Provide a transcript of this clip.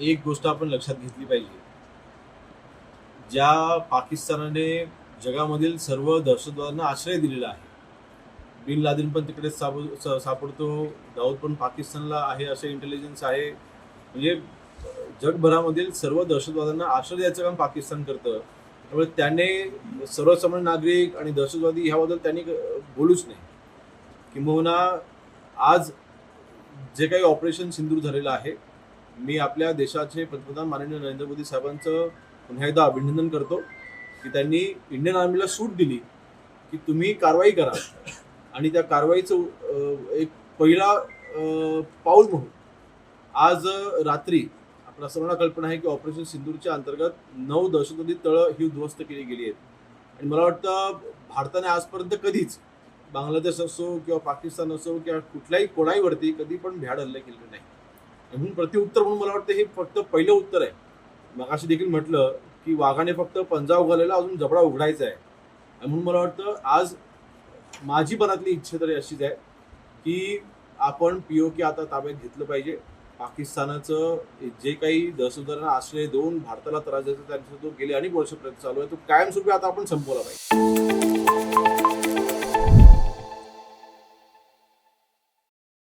एक गोष्ट आपण लक्षात घेतली पाहिजे. ज्या पाकिस्तानाने जगामधील सर्व दहशतवाद्यांना आश्रय दिलेला आहे. बिन लादेन पण तिकडे सापड स- सापडतो. दाऊद पण पाकिस्तानला आहे असे इंटेलिजन्स आहे. म्हणजे जगभरामधील सर्व दहशतवाद्यांना आश्रय द्यायचं काम पाकिस्तान करतं. त्यामुळे त्याने सर्वसामान्य नागरिक आणि दहशतवादी ह्याबद्दल त्यांनी बोलूच नाही किंबहुना आज जे काही ऑपरेशन सिंदूर झालेलं आहे मी आपल्या देशाचे पंतप्रधान माननीय नरेंद्र मोदी साहेबांचं पुन्हा एकदा अभिनंदन करतो की त्यांनी इंडियन आर्मीला सूट दिली की तुम्ही कारवाई करा. आणि त्या कारवाईचं एक पहिला पाऊल म्हणून आज रात्री आपल्या सर्वांना कल्पना आहे की ऑपरेशन सिंदूरच्या अंतर्गत नऊ दहशतवादी तळं ही उद्ध्वस्त केली गेली आहेत. आणि मला वाटतं भारताने आजपर्यंत कधीच बांगलादेश असो किंवा पाकिस्तान असो किंवा कुठल्याही कोणाहीवरती कधी पण भ्याड हल्ले केलेले नाही म्हणून प्रतिउत्तर म्हणून मला वाटतं हे फक्त पहिलं उत्तर आहे. मगाशी देखील म्हटलं की वाघाने फक्त पंजा उघडलेला अजून जबडा उघडायचा आहे. म्हणून मला वाटतं आज माझी मनातली इच्छा तरी अशीच आहे की आपण पीओके आता ताब्यात घेतलं पाहिजे. पाकिस्तानाचं जे काही दहशतवाद्यांना आश्रय देऊन भारताला त्रास द्यायचा त्यांचा जो गेले अनेक वर्ष प्रयत्न चालू आहे. तो कायमस्वरूपी आता आपण संपवला पाहिजे.